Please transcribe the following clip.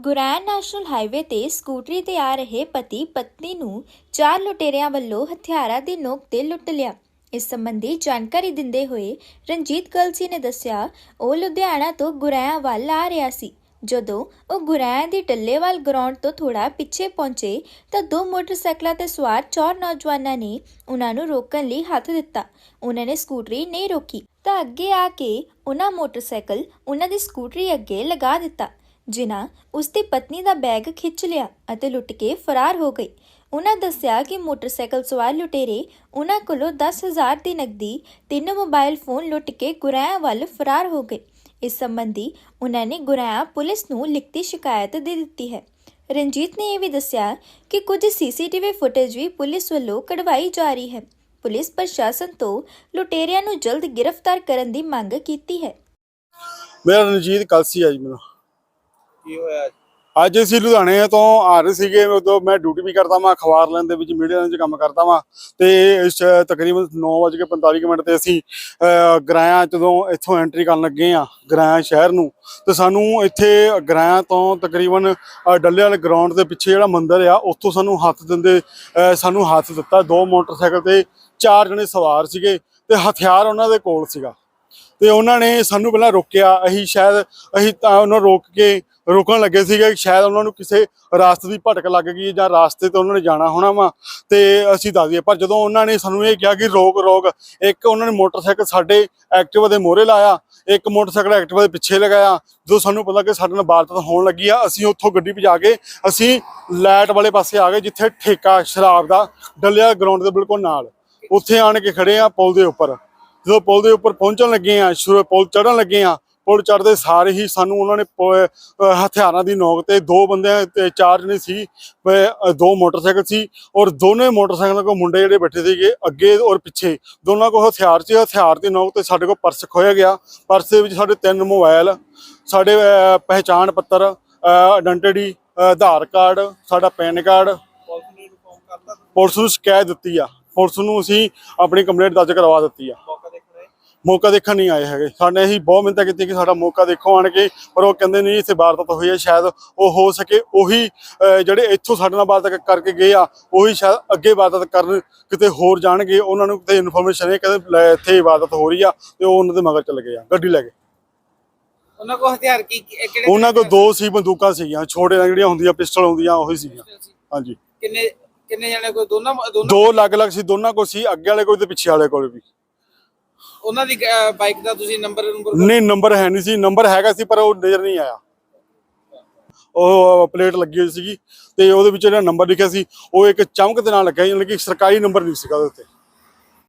ਗੁਰੈਣ national highway ਤੇ ਸਕੂਟਰੀ ਤੇ ਆ ਰਹੇ ਪਤੀ ਪਤਨੀ ਨੂੰ ਚਾਰ ਲੁਟੇਰਿਆਂ ਵੱਲੋਂ ਹਥਿਆਰਾਂ ਦੀ ਨੋਕ ਤੇ ਲੁੱਟ ਲਿਆ। ਇਸ ਸੰਬੰਧੀ ਜਾਣਕਾਰੀ ਦਿੰਦੇ ਹੋਏ ਰਣਜੀਤ ਕਲਸੀ ਨੇ ਦੱਸਿਆ, ਉਹ ਲੁਧਿਆਣਾ ਤੋਂ ਗੁਰੈਆਂ ਵੱਲ ਆ ਰਿਹਾ ਸੀ। ਜਦੋਂ ਉਹ ਗੁਰੈਆਂ ਦੀ ਟੱਲੇਵਾਲ ਗਰਾਊਂਡ ਤੋਂ ਥੋੜਾ ਪਿੱਛੇ ਪਹੁੰਚੇ ਤਾਂ ਦੋ ਮੋਟਰਸਾਈਕਲਾਂ ਤੇ ਸਵਾਰ ਚਾਰ ਨੌਜਵਾਨਾਂ ਨੇ ਉਹਨਾਂ ਨੂੰ ਰੋਕਣ ਲਈ ਹੱਥ ਦਿੱਤਾ। ਉਹਨਾਂ ਨੇ ਸਕੂਟਰੀ ਨਹੀਂ ਰੋਕੀ ਤਾਂ ਅੱਗੇ ਆ ਕੇ ਉਹਨਾਂ ਮੋਟਰਸਾਈਕਲ ਉਹਨਾਂ ਦੀ ਸਕੂਟਰੀ ਅੱਗੇ ਲਗਾ ਦਿੱਤਾ। ਜਿਨ੍ਹਾਂ ਉਸ ਦੀ ਪਤਨੀ ਦਾ ਬੈਗ ਖਿੱਚ ਲਿਆ ਅਤੇ ਲੁੱਟ ਕੇ ਫਰਾਰ ਹੋ ਗਏ ਉਹਨਾਂ ਦੱਸਿਆ ਕਿ ਮੋਟਰਸਾਈਕਲ ਸਵਾਰ ਲੁਟੇਰੇ ਉਹਨਾਂ ਕੋਲੋਂ 10000 ਦੀ ਨਕਦੀ, ਤਿੰਨ ਮੋਬਾਈਲ ਫੋਨ ਲੁੱਟ ਕੇ ਗੁਰੈਆਂ ਵੱਲ ਫਰਾਰ ਹੋ ਗਏ। ਇਸ ਸੰਬੰਧੀ ਉਹਨਾਂ ਨੇ ਗੁਰੈਆਂ ਪੁਲਿਸ ਨੂੰ ਲਿਖਤੀ ਸ਼ਿਕਾਇਤ ਦੇ ਦਿੱਤੀ ਹੈ। ਰਣਜੀਤ ਨੇ ਇਹ ਵੀ ਦੱਸਿਆ ਕਿ ਕੁਝ ਸੀਸੀਟੀਵੀ ਫੁਟੇਜ ਵੀ ਪੁਲਿਸ ਵੱਲੋਂ ਕਢਵਾਈ ਜਾ ਰਹੀ ਹੈ। ਪੁਲਿਸ ਪ੍ਰਸ਼ਾਸਨ ਤੋਂ ਲੁਟੇਰਿਆਂ ਨੂੰ ਜਲਦ ਗ੍ਰਿਫਤਾਰ ਕਰਨ ਦੀ ਮੰਗ ਕੀਤੀ ਹੈ। ਮੇਰਾ ਰਣਜੀਤ ਕਲਸੀ ਆ ਜੀ ਮੇਰਾ ਕੀ ਹੋਇਆ ਅੱਜ? ਅੱਜ ਅਸੀਂ ਲੁਧਿਆਣੇ ਤੋਂ ਆ ਰਹੇ ਸੀਗੇ ਉਦੋਂ ਮੈਂ ਡਿਊਟੀ ਵੀ ਕਰਦਾ ਵਾਂ ਅਖਬਾਰ ਲੈਣ ਦੇ ਵਿੱਚ ਮੀਡੀਆ ਦੇ ਵਿੱਚ ਕੰਮ ਕਰਦਾ ਵਾਂ। ਤੇ ਇਸ 'ਚ ਤਕਰੀਬਨ 9:45 ਮਿੰਟ ਤੇ ਅਸੀਂ ਅਹ, ਗਰਾਇਆ ਜਦੋਂ ਇੱਥੋਂ ਐਂਟਰੀ ਕਰਨ ਲੱਗੇ ਆ ਗਰਾਇਆ ਸ਼ਹਿਰ ਨੂੰ ਤੇ ਸਾਨੂੰ ਇੱਥੇ ਗਰਾਇਆ ਤੋਂ ਤਕਰੀਬਨ ਡੱਲੇ ਵਾਲੇ ਗਰਾਊਂਡ ਦੇ ਪਿੱਛੇ ਜਿਹੜਾ ਮੰਦਿਰ ਆ ਉੱਥੋਂ ਸਾਨੂੰ ਹੱਥ ਦਿੰਦੇ ਸਾਨੂੰ ਹੱਥ ਦਿੱਤਾ। ਦੋ ਮੋਟਰਸਾਈਕਲ ਤੇ ਚਾਰ ਜਣੇ ਸਵਾਰ ਸੀਗੇ ਤੇ ਹਥਿਆਰ ਉਹਨਾਂ ਦੇ ਕੋਲ ਸੀਗਾ। ਤੇ ਉਹਨਾਂ ਨੇ ਸਾਨੂੰ ਪਹਿਲਾਂ ਰੋਕਿਆ ਅਸੀਂ ਸ਼ਾਇਦ ਅਸੀਂ ਤਾਂ ਉਹਨਾਂ ਨੂੰ ਰੋਕ ਕੇ ਰੋਕਣ ਲੱਗੇ ਸੀਗੇ, ਸ਼ਾਇਦ ਉਹਨਾਂ ਨੂੰ ਕਿਸੇ ਰਾਸਤੇ ਦੀ ਭਟਕ ਲੱਗ ਗਈ ਜਾਂ ਰਾਸਤੇ ਤੇ ਉਹਨਾਂ ਨੇ ਜਾਣਾ ਹੋਣਾ ਵਾ, ਤੇ ਅਸੀਂ ਦੱਸ ਦਈਏ। ਪਰ ਜਦੋਂ ਉਹਨਾਂ ਨੇ ਸਾਨੂੰ ਇਹ ਕਿਹਾ ਕਿ ਰੋਕ ਰੋਕ, ਇੱਕ ਉਹਨਾਂ ਨੇ ਮੋਟਰਸਾਈਕਲ ਸਾਡੇ ਐਕਟਿਵਾ ਦੇ ਮੋਹਰੇ ਲਾਇਆ, ਇੱਕ ਮੋਟਰਸਾਈਕਲ ਐਕਟਿਵਾ ਦੇ ਪਿੱਛੇ ਲਗਾਇਆ, ਜਦੋਂ ਸਾਨੂੰ ਪਤਾ ਕਿ ਸਾਡੇ ਨਾਲ ਵਾਰਦਾਤ ਹੋਣ ਲੱਗੀ ਆ, ਅਸੀਂ ਉੱਥੋਂ ਗੱਡੀ ਭਜਾ ਕੇ ਅਸੀਂ ਲਾਈਟ ਵਾਲੇ ਪਾਸੇ ਆ ਗਏ, ਜਿੱਥੇ ਠੇਕਾ ਸ਼ਰਾਬ ਦਾ ਡੱਲਿਆ ਗਰਾਊਂਡ ਦੇ ਬਿਲਕੁਲ ਨਾਲ। ਉੱਥੇ ਆਣ ਕੇ ਖੜੇ ਆ ਪੁਲ ਦੇ ਉੱਪਰ। ਜਦੋਂ ਪੁਲ ਦੇ ਉੱਪਰ ਪਹੁੰਚਣ ਲੱਗੇ ਆ, ਸ਼ੁਰੂ ਪੁਲ ਚੜਨ ਲੱਗੇ ਆ ਪੁਲ ਚੜਦੇ ਸਾਰੇ ਹੀ ਸਾਨੂੰ ਉਹਨਾਂ ਨੇ ਹਥਿਆਰਾਂ ਦੀ ਨੋਕ ਤੇ ਦੋ ਬੰਦੇ ਤੇ ਚਾਰ ਜਣੇ ਸੀ ਦੋ ਮੋਟਰਸਾਈਕਲ ਸੀ ਔਰ ਦੋਨੇ ਮੋਟਰਸਾਈਕਲਾਂ ਕੋ ਮੁੰਡੇ ਜਿਹੜੇ ਬੈਠੇ ਸੀਗੇ ਅੱਗੇ ਔਰ ਪਿੱਛੇ ਦੋਨਾਂ ਕੋਲ ਹਥਿਆਰ ਸੀ ਹਥਿਆਰ ਦੀ ਨੋਕ ਤੇ ਸਾਡੇ ਕੋਲ ਪਰਸ ਖੋਇਆ ਗਿਆ ਪਰਸ ਦੇ ਵਿੱਚ ਸਾਡੇ ਤਿੰਨ ਮੋਬਾਈਲ ਸਾਡੇ ਪਹਿਚਾਣ ਪੱਤਰ ਆਇਡੈਂਟੀਟੀ ਆਧਾਰ ਕਾਰਡ ਸਾਡਾ ਪੈਨ ਕਾਰਡ ਪੁਲਿਸ ਨੂੰ ਸ਼ਿਕਾਇਤ ਦਿੱਤੀ ਆ ਪੁਲਿਸ ਨੂੰ ਅਸੀਂ ਆਪਣੀ ਕੰਪਲੇਂਟ ਦਰਜ ਕਰਵਾ ਦਿੱਤੀ ਆ। ਮੌਕਾ ਦੇਖਣਾ ਨਹੀਂ ਆਏ ਹੈਗੇ। ਸਾਡੇ ਅਸੀਂ ਬਹੁਤ ਮਿਹਨਤ ਕੀਤੀ ਕਿ ਸਾਡਾ ਮੌਕਾ ਦੇਖੋ ਆਣ ਕੇ ਪਰ ਉਹ ਕਹਿੰਦੇ ਨਹੀਂ ਇੱਥੇ ਵਾਰਦਾਤ ਹੋਈ ਹੈ ਸ਼ਾਇਦ ਉਹ ਹੋ ਸਕੇ ਉਹੀ ਜਿਹੜੇ ਇੱਥੋਂ ਸਾਡੇ ਨਾਲ ਵਾਰਦਾਤ ਕਰਕੇ ਗਏ ਆ ਉਹੀ ਸ਼ਾਇਦ ਅੱਗੇ ਵਾਰਦਾਤ ਕਰਨ ਕਿਤੇ ਹੋਰ ਜਾਣਗੇ ਉਹਨਾਂ ਨੂੰ ਕਿਤੇ ਇਨਫੋਰਮੇਸ਼ਨ ਹੈ ਕਹਿੰਦੇ ਇੱਥੇ ਵਾਰਦਾਤ ਹੋ ਰਹੀ ਆ ਤੇ ਉਹ ਉਹਨਾਂ ਦੇ ਮਗਰ ਚੱਲ ਗਏ ਆ ਗੱਡੀ ਲੈ ਕੇ। ਉਹਨਾਂ ਕੋਲ ਹਥਿਆਰ ਕੀ ਕਿਹੜੇ ਉਹਨਾਂ ਕੋਲ ਦੋ ਸੀ ਬੰਦੂਕਾਂ ਸੀਗੀਆਂ ਛੋਟੇ ਜਿਹੜੀਆਂ ਹੁੰਦੀਆਂ ਪਿਸਟਲ ਹੁੰਦੀਆਂ ਉਹੀ ਸੀਗੀਆਂ। ਹਾਂਜੀ। ਕਿੰਨੇ ਕਿੰਨੇ ਜਣੇ ਕੋਈ ਦੋਨਾਂ ਦੋਨਾਂ ਦੋ ਅਲੱਗ-ਅਲੱਗ ਸੀ ਦੋਨਾਂ ਕੋਲ ਸੀ ਅੱਗੇ ਵਾਲੇ ਕੋਲ ਤੇ ਪਿੱਛੇ ਵਾਲੇ ਕੋਲ ਵੀ। ਉਹਨਾਂ ਦੀ ਬਾਈਕ ਦਾ ਤੁਸੀਂ ਨੰਬਰ ਨੰਬਰ ਨਹੀਂ ਨੰਬਰ ਹੈ ਨਹੀਂ ਸੀ ਨੰਬਰ ਹੈਗਾ ਸੀ, ਪਰ ਉਹ ਨਜ਼ਰ ਨਹੀਂ ਆਇਆ। ਉਹ ਪਲੇਟ ਲੱਗੀ ਹੋਈ ਸੀਗੀ ਤੇ ਉਹਦੇ ਵਿੱਚ ਜਿਹੜਾ ਨੰਬਰ ਲਿਖਿਆ ਸੀ, ਉਹ ਇੱਕ ਚਮਕ ਦੇ ਨਾਲ ਲੱਗਿਆ ਯਾਨੀ ਕਿ ਸਰਕਾਰੀ ਨੰਬਰ ਨਹੀਂ ਸੀਗਾ ਉਹਦੇ ਉੱਤੇ।